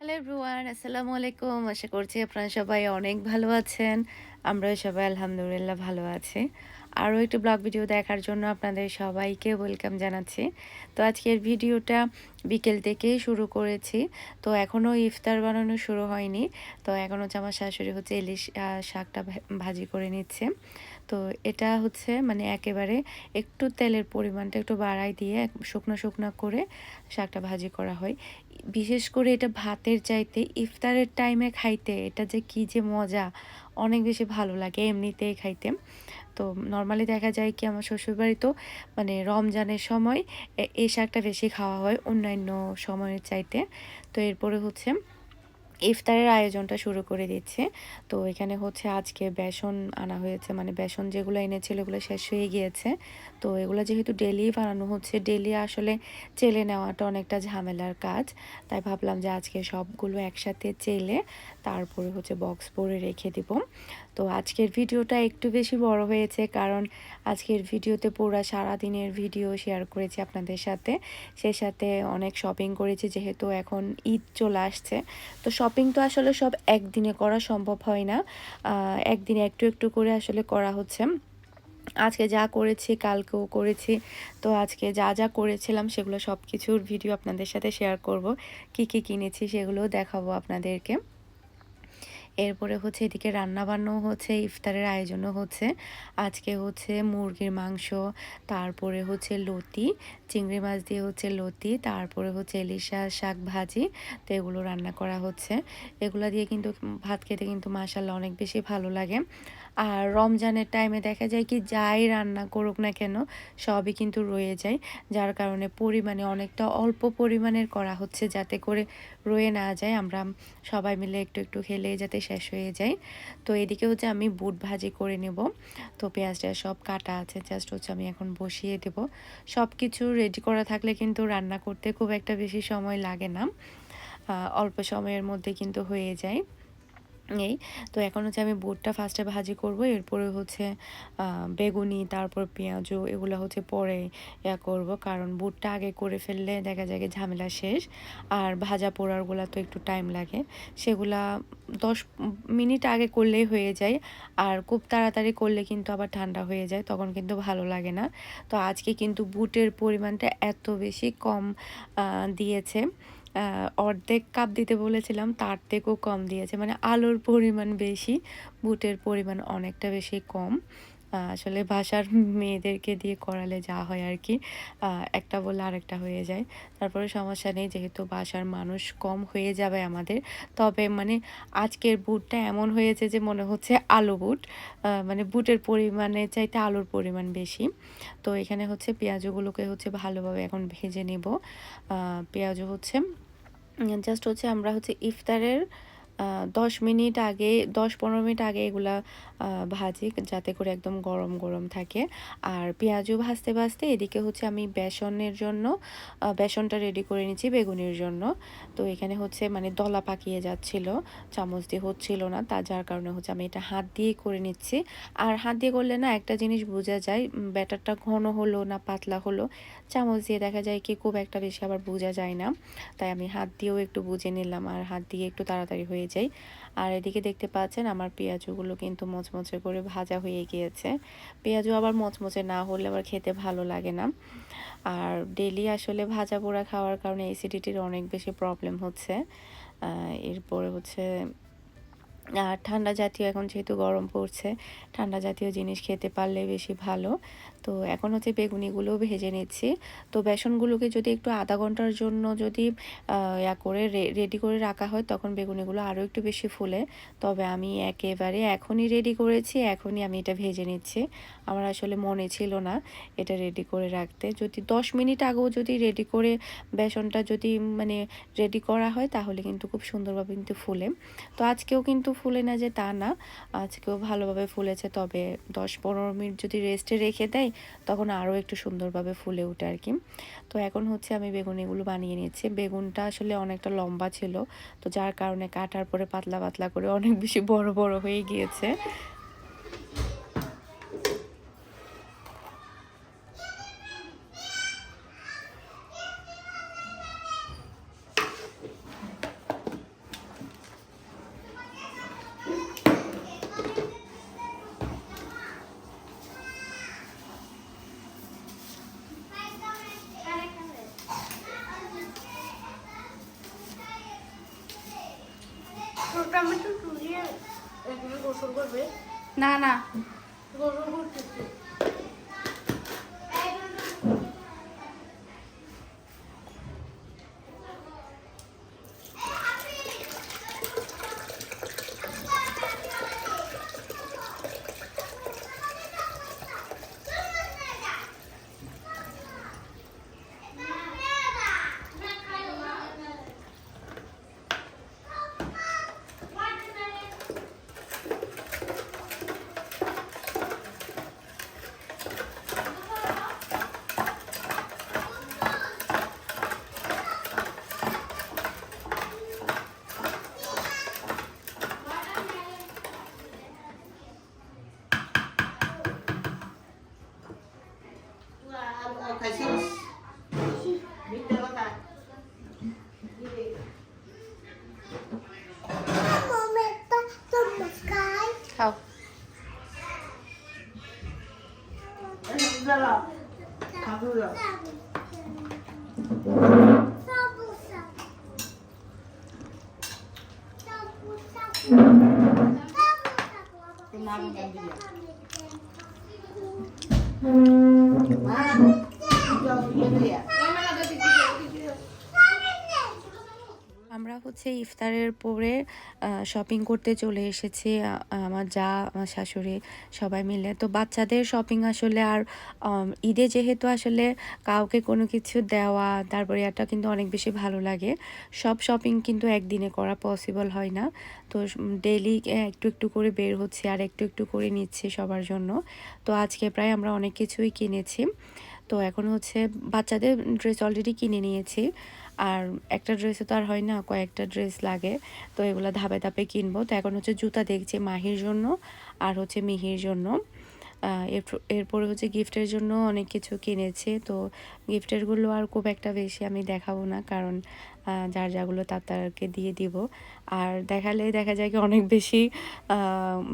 Hello everyone আসসালামু আলাইকুম আশা করছি আপনারা সবাই অনেক ভালো আছেন আমরাও সবাই আলহামদুলিল্লাহ ভালো আছি আরও একটি ব্লগ ভিডিও দেখার জন্য আপনাদের সবাইকে ওয়েলকাম জানাচ্ছি তো আজকের ভিডিওটা বিকেল থেকেই শুরু করেছি তো এখনও ইফতার বানানো শুরু হয়নি তো এখন হচ্ছে আমার শাশুড়ি হচ্ছে ইলিশ শাকটা ভাজি করে নিচ্ছে তো এটা হচ্ছে মানে একেবারে একটু তেলের পরিমাণটা একটু বাড়াই দিয়ে শুকনো শুকনো করে শাকটা ভাজি করা হয়। বিশেষ করে এটা ভাতের চাইতে ইফতারের টাইমে খাইতে এটা যে কি যে মজা, অনেক বেশি ভালো লাগে এমনিতেই খাইতে। তো নর্মালি দেখা যায় কি আমার শ্বশুরবাড়িতেও মানে রমজানের সময় এই শাকটা বেশি খাওয়া হয় অন্যান্য সময়ের চাইতে। তো এরপরে হচ্ছে ইফতারের আয়োজনটা শুরু করে দিচ্ছে। তো এখানে হচ্ছে আজকে বেসন আনা হয়েছে। মানে বেসন যেগুলো এনেছিল এগুলো শেষ হয়ে গিয়েছে। তো এগুলো যেহেতু ডেলি বানানো হচ্ছে ডেলি আসলে চেলে নেওয়াটা অনেকটা ঝামেলার কাজ। তাই ভাবলাম যে আজকে সবগুলো একসাথে চেলে তারপরে হচ্ছে বক্স ভরে রেখে দিব। তো আজকের ভিডিওটা একটু বেশি বড় হয়েছে কারণ আজকের ভিডিওতে পুরো সারাদিনের ভিডিও শেয়ার করেছি আপনাদের সাথে। সে সাথে অনেক শপিং করেছি যেহেতু এখন ঈদ চলে আসছে। তো শপিং তো আসলে সব একদিনে করা সম্ভব হয় না। একদিনে একটু একটু করে আসলে করা হচ্ছে। আজকে যা করেছি, কালকেও করেছি। তো আজকে যা যা করেছিলাম, সেগুলো সব কিছুর ভিডিও আপনাদের সাথে শেয়ার করব। কি কি কিনেছি, সেগুলোও দেখাবো আপনাদেরকে। এরপরে হচ্ছে এদিকে রান্নাবান্নাও হচ্ছে, ইফতারের আয়োজনও হচ্ছে। আজকে হচ্ছে মুরগির মাংস, তারপরে হচ্ছে লতি, চিংড়ি মাছ দিয়ে হচ্ছে লতি, তারপরে হচ্ছে এলিশা শাক ভাজি, তো এগুলো রান্না করা হচ্ছে। এগুলো দিয়ে কিন্তু ভাত খেতে কিন্তু মাসাল্লাহ অনেক বেশি ভালো লাগে। আর রমজানের টাইমে দেখা যায় কি, যাই রান্না করুক না কেন, সবই কিন্তু রয়ে যায়। যার কারণে পরিমাণে অনেকটা অল্প পরিমাণের করা হচ্ছে যাতে করে রয়ে না যায়। আমরা সবাই মিলে একটু একটু খেলে যাতে শেষ হয়ে যায়। তো এদিকে হচ্ছে আমি বুট ভাজি করে নেব। তো পেঁয়াজটা সব কাটা আছে জাস্ট হচ্ছে আমি এখন বসিয়ে দেব। সব কিছু রেডি করা থাকলে কিন্তু রান্না করতে খুব একটা বেশি সময় লাগে না। অল্প সময়ের মধ্যে কিন্তু হয়ে যায়। এই, তো এখন হচ্ছে আমি বুটটা ফার্স্টে ভাজি করব, এরপরে হচ্ছে বেগুনি, তারপর পেঁয়াজু, এগুলো হচ্ছে পরে ইয়া করব, কারণ বুটটা আগে করে ফেললে দেখা যায় ঝামেলা শেষ। আর ভাজা পোড়ারগুলো তো একটু টাইম লাগে। সেগুলা দশ মিনিট আগে করলেই হয়ে যায়। আর খুব তাড়াতাড়ি করলে কিন্তু আবার ঠান্ডা হয়ে যায়, তখন কিন্তু ভালো লাগে না। তো আজকে কিন্তু বুটের পরিমাণটা এত বেশি কম দিয়েছে। অর্ধেক কাপ দিতে বলেছিলাম তার থেকেও কম দিয়েছে। মানে আলুর পরিমাণ বেশি বুটের পরিমাণ অনেকটা বেশি কম। আসলে বাসার মেয়েদেরকে দিয়ে করালে যা হয় আর কি একটা বললে আরেকটা হয়ে যায়। তারপরে সমস্যা নেই যেহেতু বাসার মানুষ কম হয়ে যাবে আমাদের। তবে মানে আজকের বুটটা এমন হয়েছে যে মনে হচ্ছে আলু বুট মানে বুটের পরিমাণে চাইতে আলুর পরিমাণ বেশি। তো এখানে হচ্ছে পেঁয়াজগুলোকে হচ্ছে ভালোভাবে এখন ভেজে নেব। আহ, পেঁয়াজ হচ্ছে জাস্ট হচ্ছে আমরা হচ্ছে ইফতারের দশ মিনিট আগে, দশ পনেরো মিনিট আগে এগুলা ভাজি যাতে করে একদম গরম গরম থাকে। আর পেঁয়াজও ভাজতে ভাজতে এদিকে হচ্ছে আমি বেসনের জন্য বেসনটা রেডি করে নিচ্ছি বেগুনির জন্য। তো এখানে হচ্ছে মানে দলা পাকিয়ে যাচ্ছিল, চামচ দিয়ে হচ্ছিল না, তা যার কারণে হচ্ছে আমি এটা হাত দিয়ে করে নিচ্ছি। আর হাত দিয়ে করলে না একটা জিনিস বোঝা যায় ব্যাটারটা ঘন হলো না পাতলা হলো, চামচ দিয়ে দেখা যায় কি খুব একটা বেশি আবার বোঝা যায় না। তাই আমি হাত দিয়েও একটু বুঝে নিলাম, আর হাত দিয়ে একটু তাড়াতাড়ি হয়ে যায় আর এদিকে দেখতে পাচ্ছেন আমার পেঁয়াজগুলো কিন্তু মচমচে করে ভাজা হয়ে গিয়েছে। পেঁয়াজও আবার মচমচে না হলে আবার খেতে ভালো লাগে না। আর ডেলি আসলে ভাজা পোড়া খাওয়ার কারণে অ্যাসিডিটির অনেক বেশি প্রবলেম হচ্ছে। এরপরে হচ্ছে, আর ঠান্ডা জাতীয় এখন যেহেতু গরম পড়ছে, ঠান্ডা জাতীয় জিনিস খেতে পারলে বেশি ভালো। তো এখন হচ্ছে বেগুনিগুলোও ভেজে নিচ্ছি। তো বেসনগুলোকে যদি একটু আধা ঘণ্টার জন্য যদি ইয়া করে রেডি করে রাখা হয়, তখন বেগুনিগুলো আরও একটু বেশি ফুলে। তবে আমি একেবারে এখনই রেডি করেছি, এখনই আমি এটা ভেজে নিচ্ছি। আমার আসলে মনে ছিল না এটা রেডি করে রাখতে। যদি দশ মিনিট আগেও যদি রেডি করে বেসনটা যদি মানে রেডি করা হয়, তাহলে কিন্তু খুব সুন্দরভাবে কিন্তু ফুলে। তো আজকেও কিন্তু ফুলে না যে তা না। আজকেও ভালোভাবে ফুলেছে, তবে দশ পনেরো মিনিট যদি রেস্টে রেখে দেয় তখন আরও একটু সুন্দরভাবে ফুলে ওঠে আর কি। তো এখন হচ্ছে আমি বেগুন এগুলো বানিয়ে নিয়েছি। বেগুনটা আসলে অনেকটা লম্বা ছিল। তো যার কারণে কাটার পরে পাতলা পাতলা করে অনেক বেশি বড় বড় হয়ে গিয়েছে। না না গোসল করতেছে খাইছিস মিথ্যা কথা খাও দাঁড়া খাব না মা যাও দিয়ে দিয়া আমরা হচ্ছে ইফতারের পরে শপিং করতে চলে এসেছি। আমার যা, আমার শাশুড়ি সবাই মিলে। তো বাচ্চাদের শপিং আসলে আর ঈদে যেহেতু আসলে কাউকে কোনো কিছু দেওয়া, তারপরে এটা কিন্তু অনেক বেশি ভালো লাগে। সব শপিং কিন্তু একদিনে করা পসিবল হয় না। তো ডেইলি একটু একটু করে বের হচ্ছে আর একটু একটু করে নিচ্ছি সবার জন্য। তো আজকে প্রায় আমরা অনেক কিছুই কিনেছি। তো এখন হচ্ছে বাচ্চাদের ড্রেস অলরেডি কিনে নিয়েছি। আর একটা ড্রেসে তো আর হয় না, কয়েকটা ড্রেস লাগে, তো এগুলো ধাপে ধাপে কিনবো। তো এখন হচ্ছে জুতা দেখছি মাহির জন্য আর হচ্ছে মিহির জন্য। এরপরে হচ্ছে গিফটের জন্য অনেক কিছু কিনেছে, তো গিফটেরগুলো আর খুব একটা বেশি আমি দেখাবো না, কারণ যার যাগুলো তার তারকে দিয়ে দিব। আর দেখালে দেখা যায় কি অনেক বেশি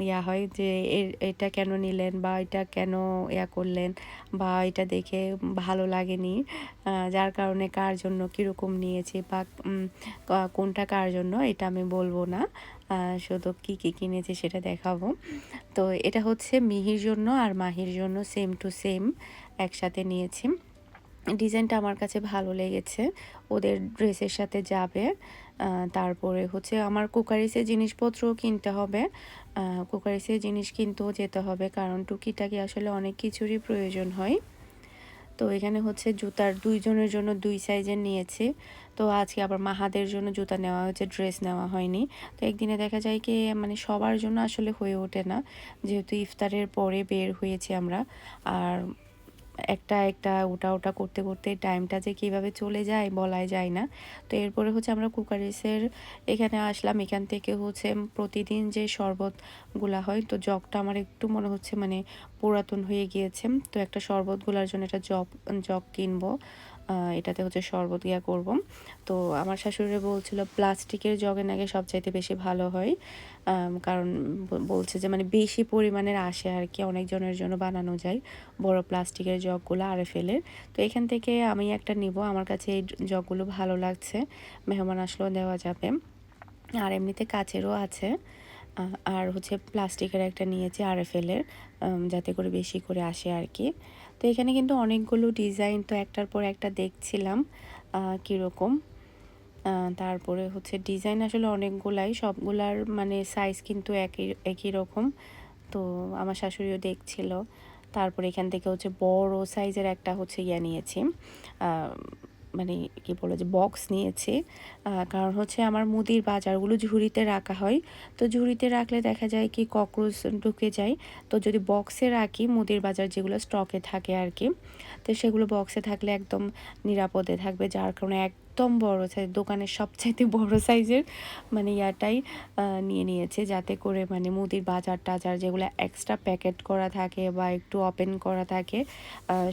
ইয়া হয় যে এটা কেন নিলেন বা এটা কেন ইয়া করলেন বা এটা দেখে ভালো লাগেনি যার কারণে কার জন্য কীরকম নিয়েছি বা কোনটা কার জন্য এটা আমি বলব না। শুধু কী কী কিনেছি সেটা দেখাবো। তো এটা হচ্ছে মিহির জন্য আর মাহির জন্য সেম টু সেম একসাথে নিয়েছি। ডিজাইনটা আমার কাছে ভালো লেগেছে। ওদের ড্রেসের সাথে যাবে। তারপরে হচ্ছে আমার কুকারিসের জিনিসপত্রও কিনতে হবে। কুকারিসের জিনিস কিনতেও যেতে হবে কারণ টুকিটাকি আসলে অনেক কিছুরই প্রয়োজন হয়। তো এখানে হচ্ছে জুতার দুইজনের জন্য দুই সাইজের নিয়েছি। তো আজকে আবার মাহাদের জন্য জুতা নেওয়া হয়েছে, ড্রেস নেওয়া হয়নি। তো একদিনে দেখা যায় কি মানে সবার জন্য আসলে হয়ে ওঠে না। যেহেতু ইফতারের পরে বের হয়েছি আমরা। আর একটা একটা, ওটা ওটা করতে করতে টাইমটা যে কীভাবে চলে যায় বলাই যায় না। তো এরপরে হচ্ছে আমরা কুকারিসের এখানে আসলাম। এখান থেকে হচ্ছে প্রতিদিন যে শরবতগুলা হয়, তো জগটা আমার একটু মনে হচ্ছে মানে পুরাতন হয়ে গিয়েছে। তো একটা শরবতগুলার জন্য একটা জগ জগ কিনবো। এটাতে হচ্ছে শরবত ইয়া করব। তো আমার শাশুড়ি বলছিল, প্লাস্টিকের জগে নাকি সবচাইতে বেশি ভালো হয়। কারণ বলছে যে মানে বেশি পরিমাণের আসে আর কি, অনেকজনের জন্য বানানো যায়। বড় প্লাস্টিকের জগগুলো আরে ফেলে। তো এখান থেকে আমি একটা নিব। আমার কাছে এই জগগুলো ভালো লাগছে। মেহমান আসলেও দেওয়া যাবে। আর এমনিতে কাচেরও আছে। আর হচ্ছে প্লাস্টিকের একটা নিয়েছি আরএফএলের যাতে করে বেশি করে আসে আর কি। তো এখানে কিন্তু অনেকগুলো ডিজাইন, তো একটার পর একটা দেখছিলাম কীরকম। তারপরে হচ্ছে ডিজাইন আসলে অনেকগুলাই, সবগুলার মানে সাইজ কিন্তু একই একই রকম। তো আমার শাশুড়িও দেখছিল। তারপরে এখান থেকে হচ্ছে বড় সাইজের একটা হচ্ছে ইয়া নিয়েছি। মানে কি বলে যে বক্স নিয়েছে। কারণ হচ্ছে আমার মুদির বাজারগুলো ঝুড়িতে রাখা হয়। তো ঝুড়িতে রাখলে দেখা যায় কি ককরোচ ঢুকে যায়। তো যদি বক্সে রাখি, মুদির বাজার যেগুলো স্টকে থাকে আর কি, তো সেগুলো বক্সে থাকলে একদম নিরাপদে থাকবে। যার কারণে একদম বড় সাইজ, দোকানের সবচাইতে বড় সাইজের মানে ইয়াটাই নিয়ে নিয়েছে যাতে করে মানে মুদির বাজার টাজার যেগুলো এক্সট্রা প্যাকেট করা থাকে বা একটু ওপেন করা থাকে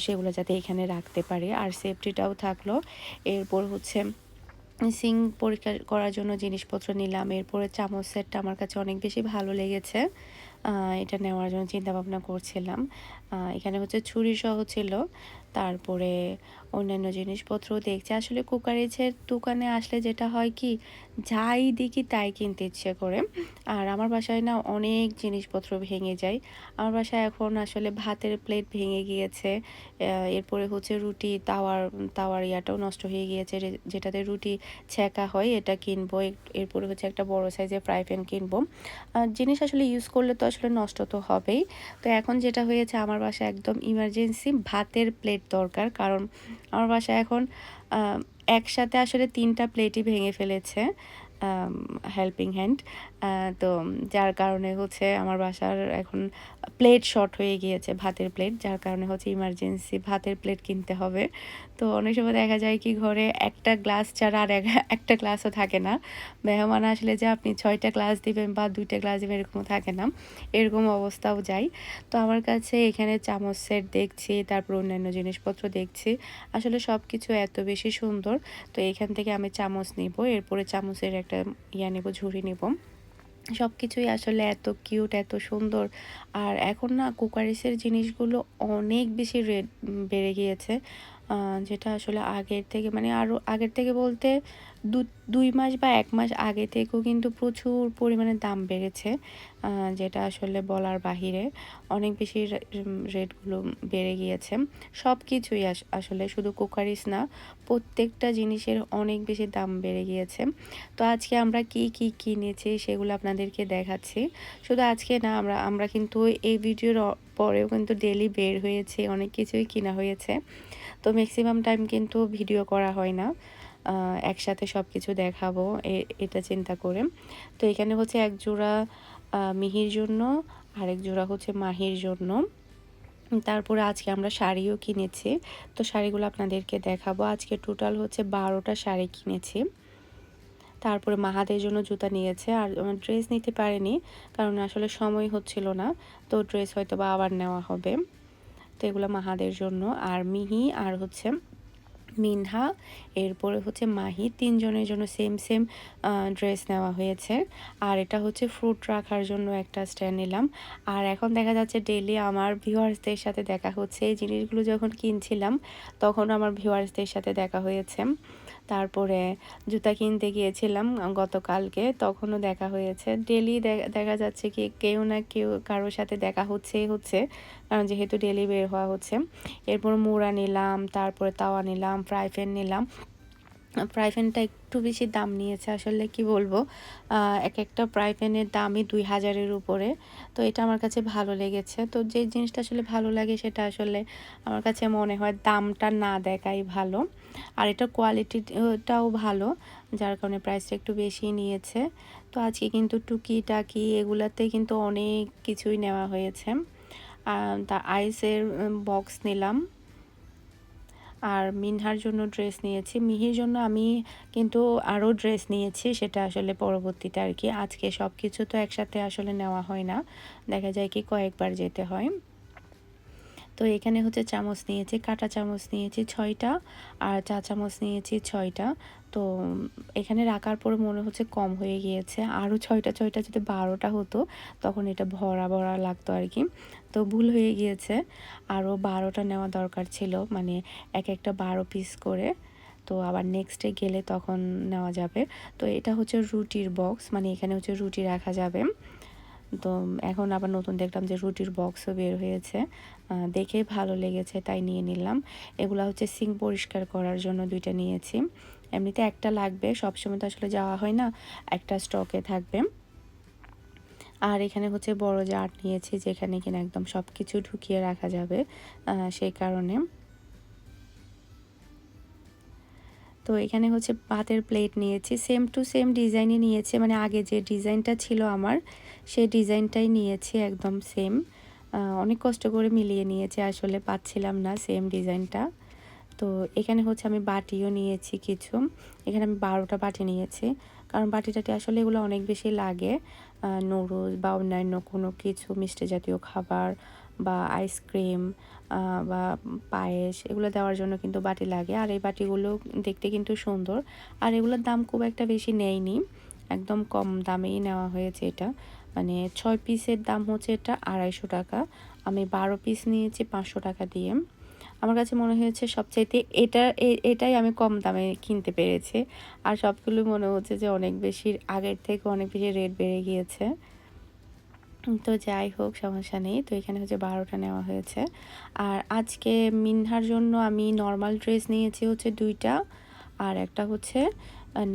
সেগুলো যাতে এখানে রাখতে পারে। আর সেফটিটাও থাকল। এরপর হচ্ছে সিং পরীক্ষা করার জন্য জিনিসপত্র নিলাম। এরপরে চামচ সেটটা আমার কাছে অনেক বেশি ভালো লেগেছে। এটা নেওয়ার জন্য চিন্তা ভাবনা করছিলাম। এখানে হচ্ছে ছুরি সহ ছিল। তারপরে অন্যান্য জিনিসপত্র দেখছি। আসলে কুকারিজের দোকানে আসলে যেটা হয় কি, যাই দেখি তাই কিনতে ইচ্ছে করে। আর আমার বাসায় না অনেক জিনিসপত্র ভেঙে যায়। আমার বাসায় এখন আসলে ভাতের প্লেট ভেঙে গিয়েছে। এরপরে হচ্ছে রুটি, তাওয়ার তাওয়ার ইয়াটাও নষ্ট হয়ে গিয়েছে। যেটাতে রুটি ছেঁকা হয় এটা কিনবো। এরপরে হচ্ছে একটা বড় সাইজের ফ্রাই প্যান কিনবো। জিনিস আসলে ইউজ করলে তো আসলে নষ্ট তো হবেই। তো এখন যেটা হয়েছে, আমার বাসায় একদম ইমার্জেন্সি ভাতের প্লেট দরকার, কারণ আমার বাসায় এখন একসাথে আসলে তিনটা প্লেটই ভেঙে ফেলেছে হেল্পিং হ্যান্ড তো যার কারণে হচ্ছে আমার বাসার এখন প্লেট শর্ট হয়ে গিয়েছে, ভাতের প্লেট যার কারণে হচ্ছে ইমার্জেন্সি ভাতের প্লেট কিনতে হবে। তো অনেক সময় দেখা যায় কি ঘরে একটা গ্লাস ছাড়া আর এক- একটা গ্লাসও থাকে না। মেহমান আসলে যে আপনি ছয়টা গ্লাস দিবেন বা দুইটা গ্লাস দিবেন এরকমও থাকে না। এরকম অবস্থাও যায়। তো আমার কাছে এখানে চামচ সেট দেখছি, তারপর অন্যান্য জিনিসপত্র দেখছি। আসলে সব কিছু এত বেশি সুন্দর। তো এখান থেকে আমি চামচ নিব। এরপরে চামচের একটা ইয়া নেব, ঝুড়ি নেব। সব কিছুই আসলে এত কিউট এত সুন্দর। আর এখন না কুকারিসের জিনিসগুলো অনেক বেশি রেট বেড়ে গিয়েছে। যেটা আসলে আগের থেকে মানে আরও আগের থেকে বলতে দু, দুই মাস বা এক মাস আগে থেকেও কিন্তু প্রচুর পরিমাণে দাম বেড়েছে যেটা আসলে বলার বাহিরে অনেক বেশি রেটগুলো বেড়ে গিয়েছে। সব কিছুই আস- আসলে শুধু কুকারিস না, প্রত্যেকটা জিনিসের অনেক বেশি দাম বেড়ে গিয়েছে। তো আজকে আমরা কি কি কিনেছি সেগুলো আপনাদেরকে দেখাচ্ছি। শুধু আজকে না, আমরা আমরা কিন্তু এই ভিডিওর পরেও কিন্তু ডেলি বের হয়েছে, অনেক কিছুই কিনা হয়েছে। তো ম্যাক্সিমাম টাইম কিন্তু ভিডিও করা হয় না। একসাথে সব কিছু দেখাবো এটা চিন্তা করে। তো এখানে হচ্ছে এক জোড়া মিহির জন্য, আরেক জোড়া হচ্ছে মাহির জন্য। তারপরে আজকে আমরা শাড়িও কিনেছি। তো শাড়িগুলো আপনাদেরকে দেখাবো। আজকে টোটাল হচ্ছে বারোটা শাড়ি কিনেছি। তারপরে মাহাদের জন্য জুতা নিয়েছে। আর ড্রেস নিতে পারেনি, কারণ আসলে সময় হচ্ছিল না। তো ড্রেস হয়তো বা আবার নেওয়া হবে। তো এগুলো মাহাদের জন্য। আর মিহি, আর হচ্ছে মিনহা, এরপরে হচ্ছে মাহি, তিনজনের জন্য সেম সেম ড্রেস নেওয়া হয়েছে। আর এটা হচ্ছে ফ্রুট রাখার জন্য একটা স্ট্যান্ড নিলাম। আর এখন দেখা যাচ্ছে ডেলি আমার ভিউয়ার্সদের সাথে দেখা হচ্ছে। এই জিনিসগুলো যখন কিনছিলাম, তখন আমার ভিউয়ার্সদের সাথে দেখা হয়েছে। তারপরে জুতা কিনতে গিয়েছিলাম গতকালকে, তখনও দেখা হয়েছে। ডেলি দেখা যাচ্ছে কি কেউ না কেউ কারোর সাথে দেখা হচ্ছেই হচ্ছে, কারণ যেহেতু ডেলি বের হওয়া হচ্ছে। এরপর মোড়া নিলাম, তারপরে তাওয়া নিলাম ফ্রাই প্যান নিলাম। ফ্রাই প্যানটা একটু বেশি দাম নিয়েছে, আসলে কি বলব? এক একটা ফ্রাই প্যানের দামই দুই হাজারের উপরে। তো এটা আমার কাছে ভালো লেগেছে। তো যে জিনিসটা আসলে ভালো লাগে সেটা আসলে আমার কাছে মনে হয় দামটা না দেখাই ভালো। আর এটা কোয়ালিটিটাও ভালো, যার কারণে প্রাইসটা একটু বেশি নিয়েছে। তো আজকে কিন্তু টুকি টাকি এগুলাতে কিন্তু অনেক কিছুই নেওয়া হয়েছে। তা আইসের বক্স নিলাম। আর মিনহার জন্য ড্রেস নিয়েছি। মিহির জন্য আমি কিন্তু আরও ড্রেস নিয়েছি, সেটা আসলে পরবর্তীতে আর কি। আজকে সব কিছু তো একসাথে আসলে নেওয়া হয় না। দেখা যায় কি কয়েকবার যেতে হয়। তো এখানে হচ্ছে চামচ নিয়েছি, কাটা চামচ নিয়েছি ছয়টা, আর চা চামচ নিয়েছি ছয়টা। তো এখানে রাখার পরে মনে হচ্ছে কম হয়ে গিয়েছে। আরও ছয়টা ছয়টা যদি বারোটা হতো, তখন এটা ভরা ভরা লাগতো আর কি তো ভুল হয়ে গিয়েছে। আরও বারোটা নেওয়া দরকার ছিল মানে এক একটা বারো পিস করে। তো আবার নেক্সটে গেলে তখন নেওয়া যাবে। তো এটা হচ্ছে রুটির বক্স মানে এখানে হচ্ছে রুটি রাখা যাবে। তো এখন আবার নতুন দেখলাম যে রুটির বক্সও বের হয়েছে। দেখে ভালো লেগেছে, তাই নিয়ে নিলাম। এগুলো হচ্ছে সিঙ্ক পরিষ্কার করার জন্য দুইটা নিয়েছি। এমনিতে একটা লাগবে, সবসময় তো আসলে যাওয়া হয় না, একটা স্টকে থাকবে। আর এখানে হচ্ছে বড় জার নিয়েছি, যেখানে কিনা একদম সব কিছু ঢুকিয়ে রাখা যাবে সেই কারণে। তো এখানে হচ্ছে ভাতের প্লেট নিয়েছি সেম টু সেম ডিজাইনই নিয়েছি মানে আগে যে ডিজাইনটা ছিল আমার, সেই ডিজাইনটাই নিয়েছি একদম সেম অনেক কষ্ট করে মিলিয়ে নিয়েছি, আসলে পাচ্ছিলাম না সেম ডিজাইনটা তো এখানে হচ্ছে আমি বাটিও নিয়েছি কিছু। এখানে আমি বারোটা বাটি নিয়েছি। কারণ বাটি টাটি আসলে এগুলো অনেক বেশি লাগে। নুডলস বা অন্যান্য কোনো কিছু, মিষ্টি জাতীয় খাবার বা আইসক্রিম বা পায়েস, এগুলো দেওয়ার জন্য কিন্তু বাটি লাগে। আর এই বাটিগুলো দেখতে কিন্তু সুন্দর। আর এগুলোর দাম খুব একটা বেশি নেয়নি একদম কম দামেই নেওয়া হয়েছে এটা। মানে ছয় পিসের দাম হচ্ছে এটা আড়াইশো টাকা। আমি বারো পিস নিয়েছি পাঁচশো টাকা দিয়ে। আমার কাছে মনে হয়েছে সবচাইতে এটা এটাই আমি কম দামে কিনতে পেরেছি। আর সবগুলো মনে হচ্ছে যে অনেক বেশি, আগের থেকে অনেক বেশি রেট বেড়ে গিয়েছে। তো যাই হোক, সমস্যা নেই। তো এখানে হচ্ছে বারোটা নেওয়া হয়েছে। আর আজকে মিনহার জন্য আমি নর্মাল ড্রেস নিয়েছি হচ্ছে দুইটা। আর একটা হচ্ছে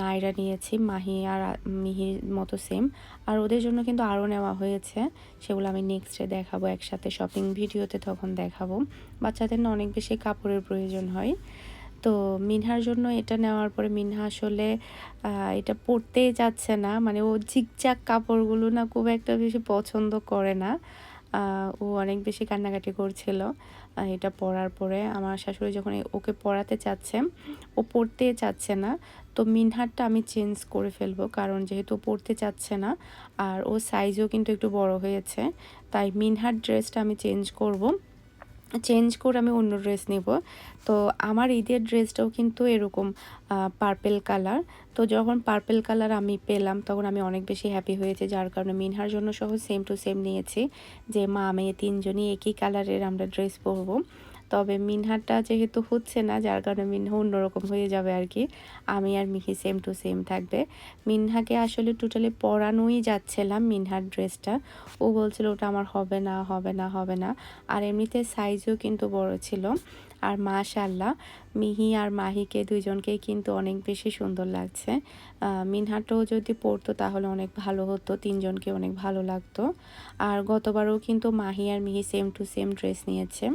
নাইরা নিয়েছি, মাহি আর মিহির মতো সেম আর ওদের জন্য কিন্তু আরও নেওয়া হয়েছে, সেগুলো আমি নেক্সটে দেখাবো একসাথে শপিং ভিডিওতে তখন দেখাবো। বাচ্চাদের না অনেক বেশি কাপড়ের প্রয়োজন হয়। তো মিনহার জন্য এটা নেওয়ার পরে মিনহা আসলে এটা পরতেই যাচ্ছে না। মানে ও ঝিকচাক কাপড়গুলো না খুব একটা বেশি পছন্দ করে না। ও অনেক বেশি কান্নাকাটি করছিল এটা পরার পরে। আমার শাশুড়ি যখন ওকে পড়াতে চাচ্ছে, ও পরতে চাচ্ছে না। তো মিনহারটা আমি চেঞ্জ করে ফেলব, কারণ যেহেতু পরতে চাচ্ছে না, আর ও সাইজও কিন্তু একটু বড় হয়েছে, তাই মিনহার ড্রেসটা আমি চেঞ্জ করব। চেঞ্জ করে আমি অন্য ড্রেস নিব। তো আমার ঈদের ড্রেসটাও কিন্তু এরকম পার্পেল কালার তো যখন পার্পেল কালার আমি পেলাম, তখন আমি অনেক বেশি হ্যাপি হয়েছে, যার কারণে মিনহার জন্য সহ সেম টু সেম নিয়েছি, যে মা, মেয়ে তিনজনই একই কালারের আমরা ড্রেস পরবো। তবে মিনহারটা যেহেতু হচ্ছে না, যার কারণে মিনহা অন্যরকম হয়ে যাবে আর কি আমি আর মিহি সেম টু সেম থাকবে। মিনহাকে আসলে টোটালি পরানোই যাচ্ছিলাম মিনহার ড্রেসটা ও বলছিল, ওটা আমার হবে না হবে না হবে না। আর এমনিতে সাইজও কিন্তু বড় ছিল। আর মাশাল্লাহ মিহি আর মাহিকে দুইজনকেই কিন্তু অনেক বেশি সুন্দর লাগছে। মিনহাটাও যদি পরতো তাহলে অনেক ভালো হতো, তিনজনকে অনেক ভালো লাগতো। আর গতবারও কিন্তু মাহি আর মিহি সেম টু সেম ড্রেস নিয়েছে।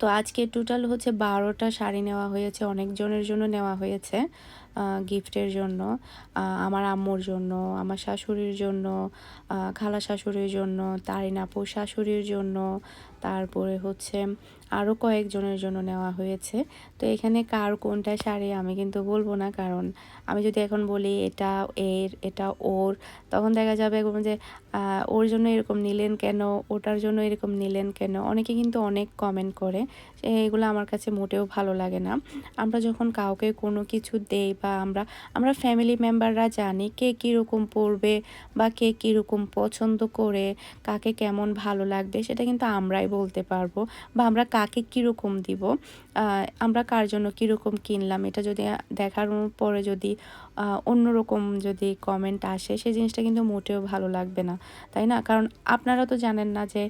তো আজকে টোটাল হচ্ছে বারোটা শাড়ি নেওয়া হয়েছে, অনেকজনের জন্য নেওয়া হয়েছে গিফটের জন্য আমার আম্মুর জন্য, আমার শাশুড়ির জন্য খালা শাশুড়ির জন্য তারিনাপুর শাশুড়ির জন্য, তারপরে হচ্ছে আরও কয়েকজনের জন্য নেওয়া হয়েছে। তো এখানে কার কোনটা শাড়ি আমি কিন্তু বলব না, কারণ আমি যদি এখন বলি এটা এর, এটা ওর, তখন দেখা যাবে যে ওর জন্য এরকম নিলেন কেন, ওটার জন্য এরকম নিলেন কেন, অনেকে কিন্তু অনেক কমেন্ট করে। এগুলো আমার কাছে মোটেও ভালো লাগে না। আমরা যখন কাউকে কোনো কিছু দেই বা আমরা আমরা ফ্যামিলি মেম্বাররা জানি কে কীরকম পড়বে বা কে কীরকম পছন্দ করে, কাকে কেমন ভালো লাগবে, সেটা কিন্তু আমরাই বলতে পারব বা আমরা কাকে কীরকম দিব? আমরা কার জন্য কীরকম কিনলাম? এটা যদি দেখার পরে যদি অন্যরকম যদি কমেন্ট আসে সেই জিনিসটা কিন্তু মোটেও ভালো লাগবে না, তাই না? কারণ আপনারা তো জানেন না যে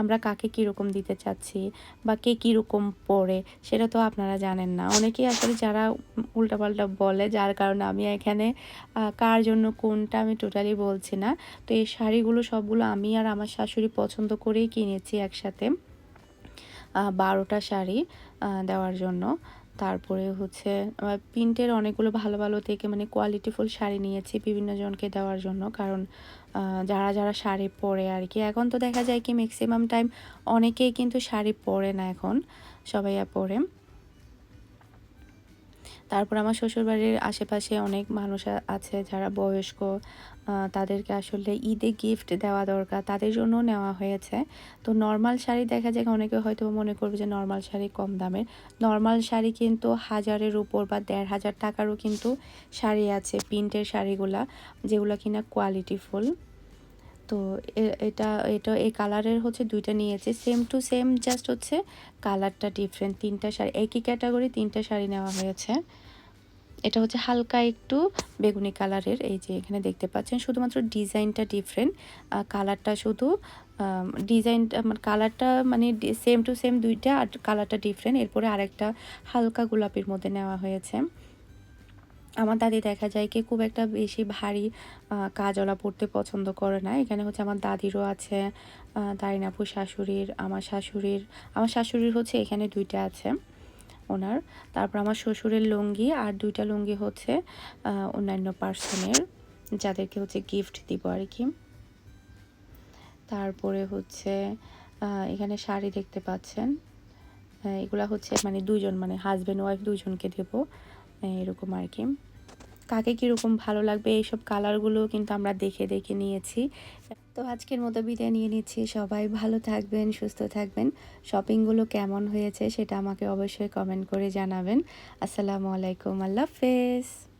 আমরা কাকে কীরকম দিতে চাচ্ছি বা কে কীরকম পড়ে সেটা তো আপনারা জানেন না। অনেকেই আসলে যারা উল্টাপাল্টা বলে, যার কারণে আমি এখানে কার জন্য কোনটা আমি টোটালি বলছি না। তো এই শাড়িগুলো সবগুলো আমি আর আমার শাশুড়ি পছন্দ করেই কিনেছি একসাথে। বারোটা শাড়ি দেওয়ার জন্য। তারপরে হচ্ছে প্রিন্টের অনেকগুলো ভালো ভালো থেকে মানে কোয়ালিটিফুল শাড়ি নিয়েছি বিভিন্ন জনকে দেওয়ার জন্য। কারণ যারা যারা শাড়ি পরে আর কি, এখন তো দেখা যায় কি ম্যাক্সিমাম টাইম অনেকেই কিন্তু শাড়ি পরে না এখন, সবাই পরে। তারপর আমার শ্বশুরবাড়ির আশেপাশে অনেক মানুষ আছে যারা বয়স্ক তাদেরকে আসলে ঈদে গিফট দেওয়া দরকার, তাদের জন্য নেওয়া হয়েছে। তো নর্মাল শাড়ি দেখা যায় অনেকে হয়তো মনে করবে যে নর্মাল শাড়ি কম দামের। নর্মাল শাড়ি কিন্তু হাজারের উপর বা দেড় হাজার টাকারও কিন্তু শাড়ি আছে, প্রিন্টের শাড়িগুলা, যেগুলো কিনা কোয়ালিটিফুল তো এটা এটা, এই কালারের হচ্ছে দুইটা নিয়েছে সেম টু সেম জাস্ট হচ্ছে কালারটা ডিফারেন্ট তিনটা শাড়ি, একই ক্যাটাগরি তিনটা শাড়ি নেওয়া হয়েছে। এটা হচ্ছে হালকা একটু বেগুনি কালারের, এই যে এখানে দেখতে পাচ্ছেন। শুধুমাত্র ডিজাইনটা ডিফারেন্ট কালারটা শুধু ডিজাইনটা মানে কালারটা মানে সেম টু সেম দুইটা আর কালারটা ডিফারেন্ট এরপরে আরেকটা হালকা গোলাপির মধ্যে নেওয়া হয়েছে। আমার দাদি দেখা যায় কি, খুব একটা বেশি ভারী কাজলা পরতে পছন্দ করে না। এখানে হচ্ছে আমার দাদিরও আছে দারিনাপুর শাশুড়ির, আমার শাশুড়ির আমার শাশুড়ির হচ্ছে এখানে দুইটা আছে। ওনার। তারপর আমার শ্বশুরের লুঙ্গি আর দুইটা লুঙ্গি হচ্ছে অন্যান্য পার্সনের, যাদেরকে হচ্ছে গিফট দিব আর কি। তারপরে হচ্ছে এখানে শাড়ি দেখতে পাচ্ছেন। এগুলা হচ্ছে মানে দুজন মানে হাজব্যান্ড ওয়াইফ দুজনকে দেব, এরকম আর কি। কাকে কীরকম ভালো লাগবে, এইসব কালারগুলো কিন্তু আমরা দেখে দেখে নিয়েছি। তো আজকের মতো বিদায় নিয়ে নিচ্ছি। সবাই ভালো থাকবেন, সুস্থ থাকবেন। শপিংগুলো কেমন হয়েছে সেটা আমাকে অবশ্যই কমেন্ট করে জানাবেন। আসসালামু আলাইকুম, আল্লাহ হাফেজ।